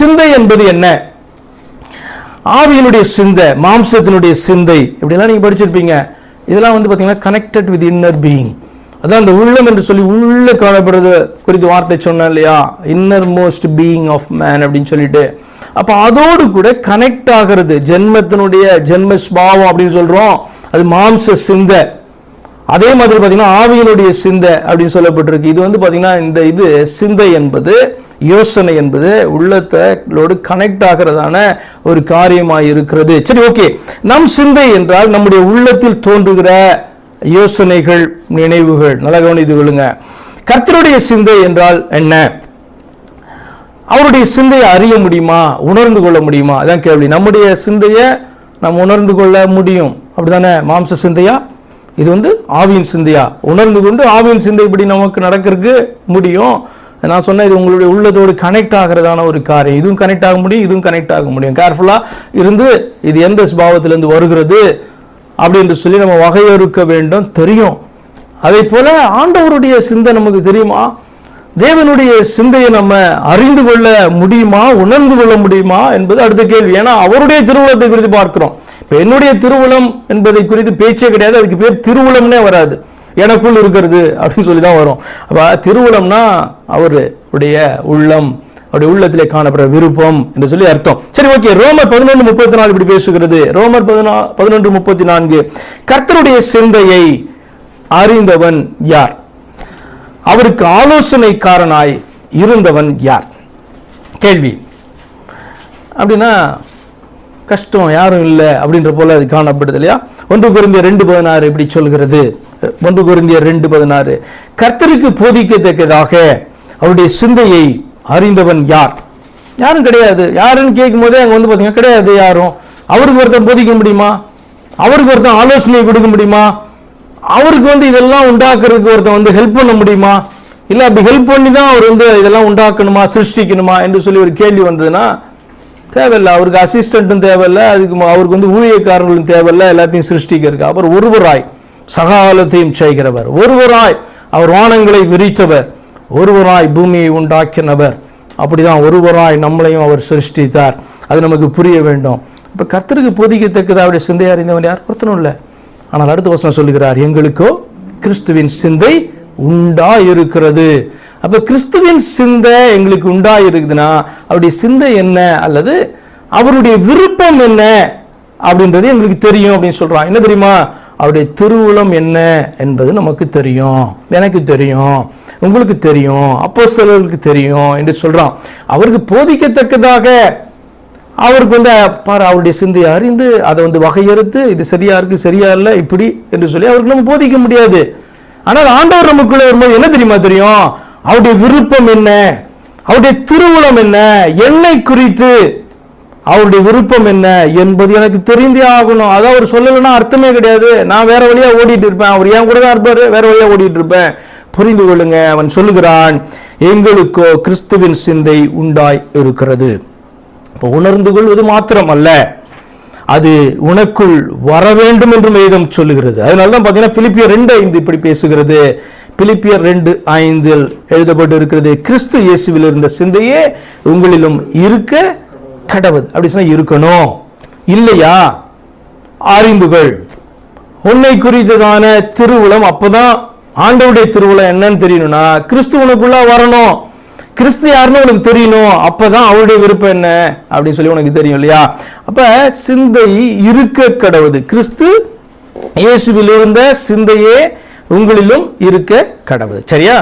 சிந்தை என்பது என்ன? ஆவியினுடைய சிந்தை மாம்சத்தினுடைய சிந்தை இப்படிலாம் நீங்கள் படிச்சிருப்பீங்க. இதெல்லாம் வந்து பார்த்தீங்கன்னா கனெக்டட் வித் இன்னர் பீயிங் அதான் அந்த உள்ளம் என்று சொல்லி உள்ளே காணப்படுறது குறித்து வார்த்தை சொன்னேன் இல்லையா? Inner most being of man அப்படின்னு சொல்லிட்டு. அப்போ அதோடு கூட கனெக்ட் ஆகிறது ஜென்மத்தினுடைய ஜென்ம ஸ்பாவம் அப்படின்னு சொல்கிறோம் அது மாம்ச சிந்தை. அதே மாதிரி பார்த்தீங்கன்னா ஆவியினுடைய சிந்தை அப்படின்னு சொல்லப்பட்டிருக்கு. இது வந்து பார்த்தீங்கன்னா இந்த இது சிந்தை என்பது யோசனை என்பது உள்ளத்தோடு கனெக்ட் ஆகிறதான ஒரு காரியமாக இருக்கிறது. சரி ஓகே. நம் சிந்தை என்றால் நம்முடைய உள்ளத்தில் தோன்றுகிற யோசனைகள் நினைவுகள். நல்ல கவனித்து கொள்ளுங்க. கர்த்தருடைய சிந்தை என்றால் என்ன? அவருடைய சிந்தையை அறிய முடியுமா? உணர்ந்து கொள்ள முடியுமா? அதான் கேள்வி. நம்முடைய சிந்தையை நாம் உணர்ந்து கொள்ள முடியும். அப்படிதானே மாம்ச சிந்தையா? இது வந்து ஆவியின் சிந்தையா? உணர்ந்து கொண்டு ஆவியின் சிந்தை இப்படி நமக்கு நடக்கிறதுக்கு முடியும். நான் சொன்னேன் இது உங்களுடைய உள்ளதோடு கனெக்ட் ஆகிறதான ஒரு காரியம். இதுவும் கனெக்ட் ஆக முடியும் இதுவும் கனெக்ட் ஆக முடியும். கேர்ஃபுல்லாக இருந்து இது எந்த ஸ்பாவத்திலேருந்து வருகிறது அப்படின்னு சொல்லி நம்ம வகையறுக்க வேண்டும். தெரியும். அதே போல ஆண்டவருடைய சிந்தை நமக்கு தெரியுமா? தேவனுடைய சிந்தையை நம்ம அறிந்து கொள்ள முடியுமா? உணர்ந்து கொள்ள முடியுமா? என்பது அடுத்த கேள்வி. ஏன்னா அவருடைய திருவுளத்தை குறித்து பார்க்கிறோம். என்னுடைய திருவுளம் என்பதை குறித்து பேச்சே கிடையாது. அதுக்கு பேர் திருவுளம்னே வராது. எனக்குள் இருக்கிறது அப்படின்னு சொல்லி தான் வரும். அப்போ திருவுளம்னா அவருடைய உள்ளம் அவருடைய உள்ளத்திலே காணப்படுற விருப்பம் என்று சொல்லி அர்த்தம். சரி ஓகே. ரோமர் பதினொன்று முப்பத்தி நாலு இப்படி பேசுகிறது. ரோமர் பதினா பதினொன்று முப்பத்தி நான்கு கர்த்தருடைய சிந்தையை அறிந்தவன் யார்? அவருக்கு ஆலோசனைக்காரனாய் இருந்தவன் யார்? கேள்வி. அப்படின்னா கஷ்டம் யாரும் இல்லை அப்படின்ற போல அது காணப்படுது இல்லையா? ஒன்று குருந்திய ரெண்டு பதினாறு இப்படி சொல்கிறது. ஒன்று குருந்திய ரெண்டு பதினாறு. கர்த்தருக்கு போதிக்கத்தக்கதாக அவருடைய சிந்தையை அறிந்தவன் யார்? யாரும் கிடையாது. யாருன்னு கேட்கும் போதே அங்கே வந்து பார்த்தீங்கன்னா கிடையாது யாரும். அவருக்கு ஒருத்தன் போதிக்க முடியுமா? அவருக்கு ஒருத்தன் ஆலோசனை கொடுக்க முடியுமா? அவருக்கு வந்து இதெல்லாம் உண்டாக்குறதுக்கு ஒருத்தன் வந்து ஹெல்ப் பண்ண முடியுமா? இல்லை அப்படி ஹெல்ப் பண்ணி தான் அவர் வந்து இதெல்லாம் உண்டாக்கணுமா சிருஷ்டிக்கணுமா என்று சொல்லி ஒரு கேள்வி வந்ததுன்னா தேவையில்லை. அவருக்கு அசிஸ்டண்ட்டும் தேவையில்லை. அதுக்கு அவருக்கு வந்து ஊழியக்காரர்களும் தேவையில்லை. எல்லாத்தையும் சிருஷ்டிக்கிறதுக்கு அவர் ஒருவராய் சகாலத்தையும் செய்கிறவர். ஒருவராய் அவர் வானங்களை விரித்தவர். ஒருவராய் பூமியை உண்டாக்கினவர். அப்படிதான் ஒருவராய் நம்மளையும் அவர் சிருஷ்டித்தார். அது நமக்கு புரிய வேண்டும். இப்போ கர்த்தருக்கு போதிக்கத்தக்கது அவருடைய சிந்தை இருந்தவன் யார்? ஒருத்தனும் இல்லை. ஆனால் அடுத்த வசனம் சொல்லுகிறார் எங்களுக்கோ கிறிஸ்துவின் சிந்தை உண்டா இருக்கிறது அப்போ கிறிஸ்துவின் சிந்தை எங்களுக்கு உண்டாயிருக்குதுன்னா அவருடைய சிந்தை என்ன? அல்லது அவருடைய விருப்பம் என்ன? அப்படின்றது எங்களுக்கு தெரியும் அப்படின்னு சொல்கிறான் என்ன தெரியுமா? அவருடைய திருவுளம் என்ன என்பது நமக்கு தெரியும். எனக்கு தெரியும். உங்களுக்கு தெரியும். அப்போ அப்போஸ்தலர்களுக்கு தெரியும் என்று சொல்கிறான் அவருக்கு போதிக்கத்தக்கதாக அவருக்கு வந்து பாரு அவருடைய சிந்தையை அறிந்து அதை வந்து வகையறுத்து இது சரியா இருக்கு சரியா இல்லை இப்படி என்று சொல்லி அவருக்கு நம்ம போதிக்க முடியாது. ஆனால் ஆண்டவர் நமக்குள்ள வரும்போது என்ன தெரியுமா தெரியும்? அவருடைய விருப்பம் என்ன? அவருடைய திருவுளம் என்ன? என்னை குறித்து அவருடைய விருப்பம் என்ன என்பது எனக்கு தெரிந்தே ஆகணும். அதை அவர் சொல்லலைன்னா அர்த்தமே கிடையாது. நான் வேற வழியா ஓடிட்டு இருப்பேன். அவர் என் கூட தான் இருப்பாரு. வேற வழியா ஓடிட்டு இருப்பேன். புரிந்து கொள்ளுங்க. அவன் சொல்லுகிறான் எங்களுக்கோ கிறிஸ்துவின் சிந்தை உண்டாய் இருக்கிறது. இப்போ உணர்ந்து கொள்வது மாத்திரம் அல்ல அது உனக்குள் வர வேண்டும் என்று வேதம் சொல்லுகிறது. அதனால தான் பார்த்தீங்கன்னா பிலிப்பியர் ரெண்டு ஐந்து இப்படி பேசுகிறது. பிலிப்பியர் ரெண்டு ஐந்தில் எழுதப்பட்டு இருக்கிறது கிறிஸ்து இயேசுவில் இருந்த சிந்தையே உங்களிலும் இருக்க கடவுள். அப்படி சொன்னா இருக்கணும். இல்லையா? அறிந்துகள் உன்னை குறித்ததான திருவுளம் அப்பதான் ஆண்டவுடைய திருவுளம் என்னன்னு தெரியணும்னா கிறிஸ்து உனக்குள்ள வரணும். கிறிஸ்து யாருன்னு உனக்கு தெரியணும். அப்பதான் அவருடைய விருப்பம் என்ன? அப்படின்னு சொல்லி உனக்கு தெரியும் இல்லையா? அப்ப சிந்தை இருக்க கடவுது கிறிஸ்து இயேசுவில் இருந்த சிந்தையே உங்களிலும் இருக்க கடவுள். சரியா?